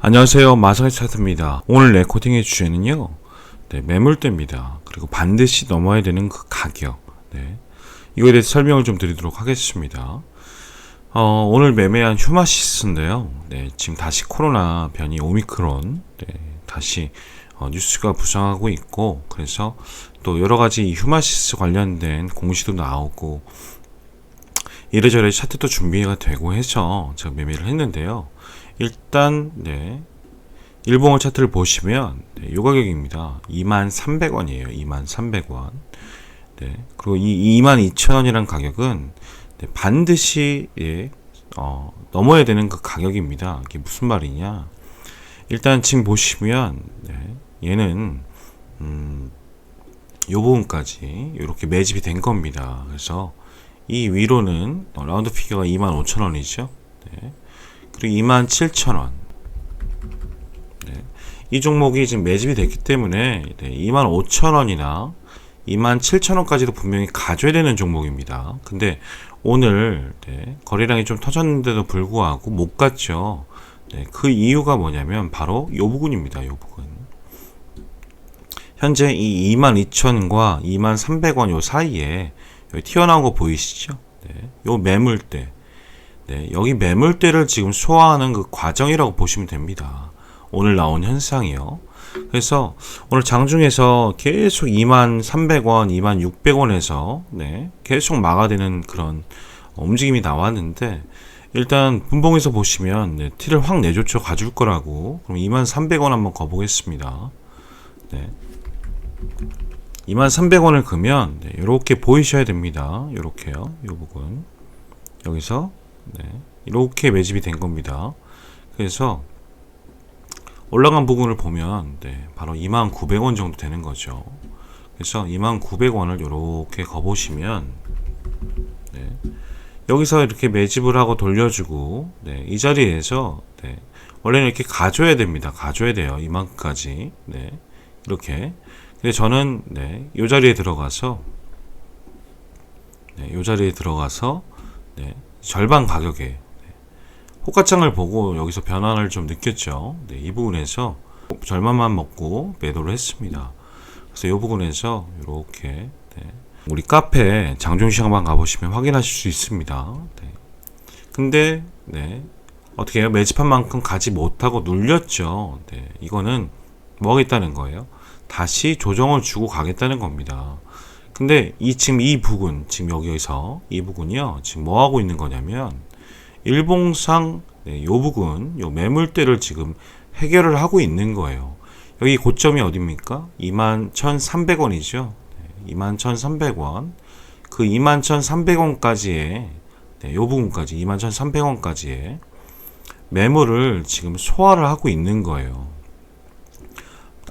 안녕하세요. 마성의 차트입니다. 오늘 레코딩의 주제는요. 네, 매물대입니다. 그리고 반드시 넘어야 되는 그 가격. 네. 이거에 대해서 설명을 좀 드리도록 하겠습니다. 어, 오늘 매매한 휴마시스인데요. 네, 지금 다시 코로나 변이 오미크론, 네, 다시 어, 뉴스가 부상하고 있고, 그래서 또 여러 가지 이 휴마시스 관련된 공시도 나오고, 이래저래 차트도 준비가 되고 해서 제가 매매를 했는데요. 일단 네. 일봉을 차트를 보시면 네, 요 가격입니다. 23,300원이에요. 23,300원. 네. 그리고 이 22,000원이란 가격은 네, 반드시 예, 어, 넘어야 되는 그 가격입니다. 이게 무슨 말이냐? 일단 지금 보시면 네, 얘는 음, 요 부분까지 이렇게 매집이 된 겁니다. 그래서 이 위로는 어, 라운드 피겨가 25,000원이죠. 네. 그리고 27,000원. 네. 이 종목이 지금 매집이 됐기 때문에 네, 25,000원이나 27,000원까지도 분명히 가져야 되는 종목입니다. 근데 오늘 네, 거래량이 좀 터졌는데도 불구하고 못 갔죠. 네, 그 이유가 뭐냐면 바로 요 부분입니다. 요 부분. 현재 이 22,000과 23,300원 요 사이에 튀어나온 거 보이시죠? 네, 요 매물대. 네, 여기 매물대를 지금 소화하는 그 과정이라고 보시면 됩니다. 오늘 나온 현상이요. 그래서 오늘 장중에서 계속 2만 300원, 2만 600원에서 네, 계속 막아대는 그런 움직임이 나왔는데 일단 분봉에서 보시면 네, 티를 확 내줬죠. 가줄 거라고. 그럼 2만 300원 한번 거보겠습니다. 네. 2만 300원을 그면 네, 이렇게 보이셔야 됩니다. 이렇게요. 이 부분. 여기서 네, 이렇게 매집이 된 겁니다. 그래서 올라간 부분을 보면 네, 바로 2만900원 정도 되는 거죠. 그래서 2만900원을 이렇게 거보시면 네, 여기서 이렇게 매집을 하고 돌려주고 네, 이 자리에서 네, 원래는 이렇게 가줘야 됩니다. 가줘야 돼요. 이만까지 네, 이렇게. 근데 저는 네, 이 자리에 들어가서 네, 이 자리에 들어가서 네, 절반 가격에 네, 호가창을 보고 여기서 변화를 좀 느꼈죠. 네, 이 부분에서 절반만 먹고 매도를 했습니다. 그래서 이 부분에서 이렇게 네, 우리 카페 장종시장만 가보시면 확인하실 수 있습니다. 네. 근데 네, 어떻게 해요? 매집한 만큼 가지 못하고 눌렸죠. 네, 이거는 뭐 하겠다는 거예요? 다시 조정을 주고 가겠다는 겁니다. 근데 이 지금 이 부분 지금 여기서 이 부분이요 지금 뭐 하고 있는 거냐면 일봉상 네, 요 부분 요 매물대를 지금 해결을 하고 있는 거예요. 여기 고점이 어디입니까? 21,300원이죠. 네, 21,300원. 그 21,300원까지의 네, 요 부분까지 21,300원까지의 매물을 지금 소화를 하고 있는 거예요.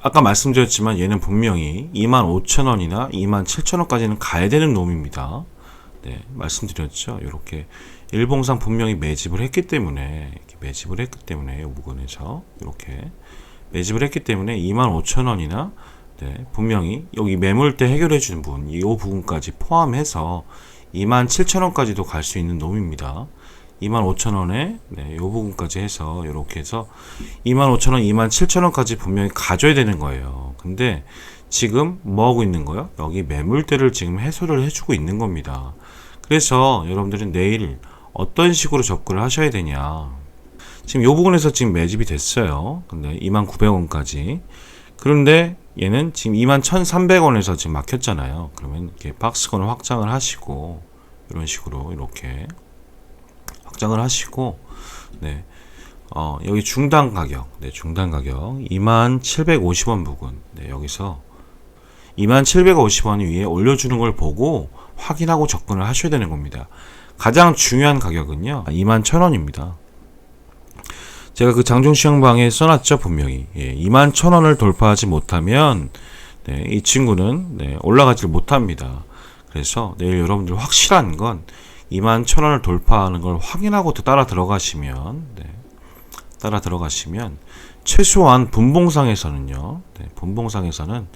아까 말씀드렸지만 얘는 분명히 25,000원이나 27,000원까지는 가야 되는 놈입니다. 네, 말씀드렸죠. 이렇게 일봉상 분명히 매집을 했기 때문에 매집을 했기 때문에 이 부분에서 이렇게 매집을 했기 때문에 25,000원이나 네, 분명히 여기 매물대 해결해 주는 부분, 이 부분까지 포함해서 27,000원까지도 갈 수 있는 놈입니다. 25,000원에 네, 요 부분까지 해서 이렇게 해서 25,000원, 27,000원까지 분명히 가져야 되는 거예요. 근데 지금 뭐 하고 있는 거예요? 여기 매물대를 지금 해소를 해주고 있는 겁니다. 그래서 여러분들은 내일 어떤 식으로 접근을 하셔야 되냐. 지금 요 부분에서 지금 매집이 됐어요. 근데 29,000원까지. 그런데 얘는 지금 21,300원에서 지금 막혔잖아요. 그러면 이렇게 박스권을 확장을 하시고 이런 식으로 이렇게 확장을 하시고 네. 어, 여기 중단 가격, 네, 중단 가격 2750원 부근. 네, 여기서 2750원 위에 올려 주는 걸 보고 확인하고 접근을 하셔야 되는 겁니다. 가장 중요한 가격은요, 21,000원입니다. 제가 그 장종시장방에 써놨죠, 분명히. 예, 21,000원을 돌파하지 못하면, 네, 이 친구는, 네, 올라가지를 못합니다. 그래서 내일 여러분들 확실한 건 21,000원을 돌파하는 걸 확인하고 또 따라 들어가시면, 네, 따라 들어가시면, 최소한 분봉상에서는요, 네, 분봉상에서는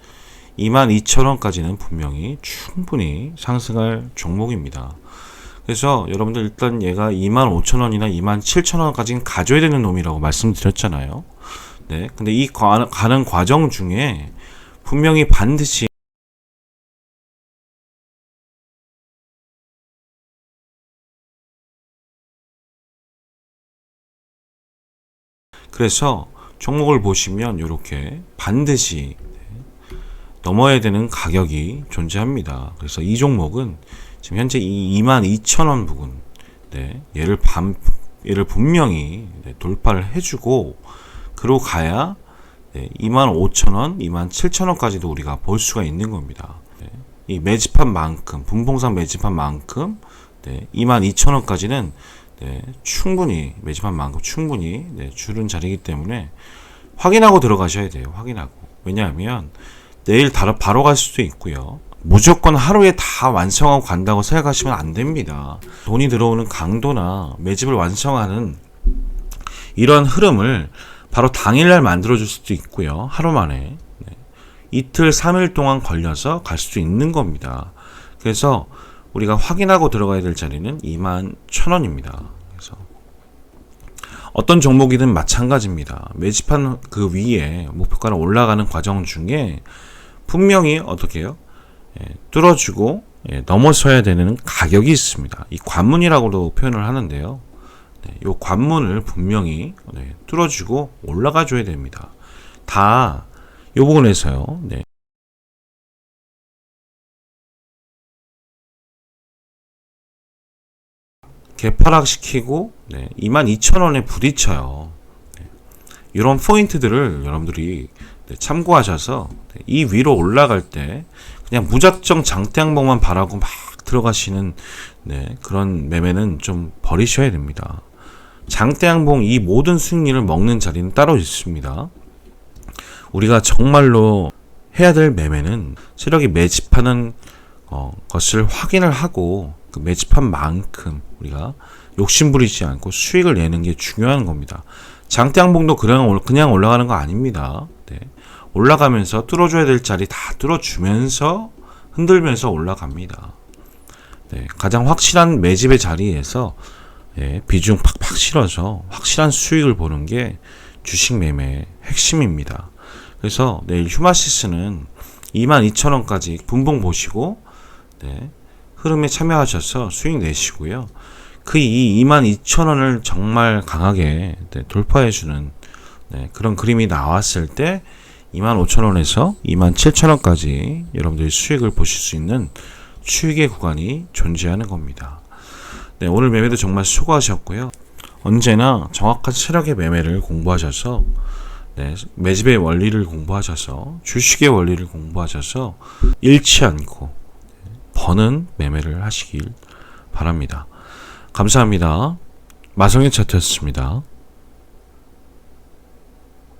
22,000원까지는 분명히 충분히 상승할 종목입니다. 그래서 여러분들 일단 얘가 25,000원이나 27,000원까지는 가져야 되는 놈이라고 말씀드렸잖아요. 네. 근데 이 가- 가는 과정 중에 분명히 반드시 그래서 종목을 보시면 이렇게 반드시 네, 넘어야 되는 가격이 존재합니다. 그래서 이 종목은 지금 현재 이 22,000원 부근 네, 얘를 반 얘를 분명히 네, 돌파를 해주고 그러고 가야 네, 25,000원, 27,000원까지도 우리가 볼 수가 있는 겁니다. 네, 이 매집한 만큼 분봉상 매집한 만큼 네, 22,000원까지는 네, 충분히 매집한 만큼 충분히 네, 줄은 자리이기 때문에 확인하고 들어가셔야 돼요. 확인하고 왜냐하면 내일 바로, 바로 갈 수도 있고요. 무조건 하루에 다 완성하고 간다고 생각하시면 안 됩니다. 돈이 들어오는 강도나 매집을 완성하는 이런 흐름을 바로 당일날 만들어줄 수도 있고요. 하루 만에. 네. 이틀, 3일 동안 걸려서 갈 수도 있는 겁니다. 그래서 우리가 확인하고 들어가야 될 자리는 2만 1,000원입니다. 그래서 어떤 종목이든 마찬가지입니다. 매집한 그 위에 목표가를 올라가는 과정 중에 분명히 어떻게 해요? 예, 뚫어주고 예, 넘어서야 되는 가격이 있습니다. 이 관문이라고도 표현을 하는데요. 네, 이 관문을 분명히 네, 뚫어주고 올라가 줘야 됩니다. 다 이 부분에서요. 네. 개파락시키고 네, 22,000원에 부딪혀요. 네, 이런 포인트들을 여러분들이 네, 참고하셔서 네, 이 위로 올라갈 때 그냥 무작정 장대 항목만 바라고 막 들어가시는 네, 그런 매매는 좀 버리셔야 됩니다. 장대 항봉 이 모든 수익률을 먹는 자리는 따로 있습니다. 우리가 정말로 해야 될 매매는 세력이 매집하는 어, 것을 확인을 하고 그 매집한 만큼 우리가 욕심부리지 않고 수익을 내는 게 중요한 겁니다. 장대 항봉도 그냥, 올- 그냥 올라가는 거 아닙니다. 네. 올라가면서 뚫어줘야 될 자리 다 뚫어주면서 흔들면서 올라갑니다. 네. 가장 확실한 매집의 자리에서 예, 비중 팍팍 실어서 확실한 수익을 보는 게 주식 매매의 핵심입니다. 그래서 내일 휴마시스는 22,000원까지 분봉 보시고 네, 흐름에 참여하셔서 수익 내시고요. 그 이 22,000원을 정말 강하게 네, 돌파해주는 네, 그런 그림이 나왔을 때 25,000원에서 27,000원까지 여러분들이 수익을 보실 수 있는 추익의 구간이 존재하는 겁니다. 네, 오늘 매매도 정말 수고하셨고요. 언제나 정확한 체력의 매매를 공부하셔서 네, 매집의 원리를 공부하셔서 주식의 원리를 공부하셔서 잃지 않고 버는 매매를 하시길 바랍니다. 감사합니다. 마성의 차트였습니다.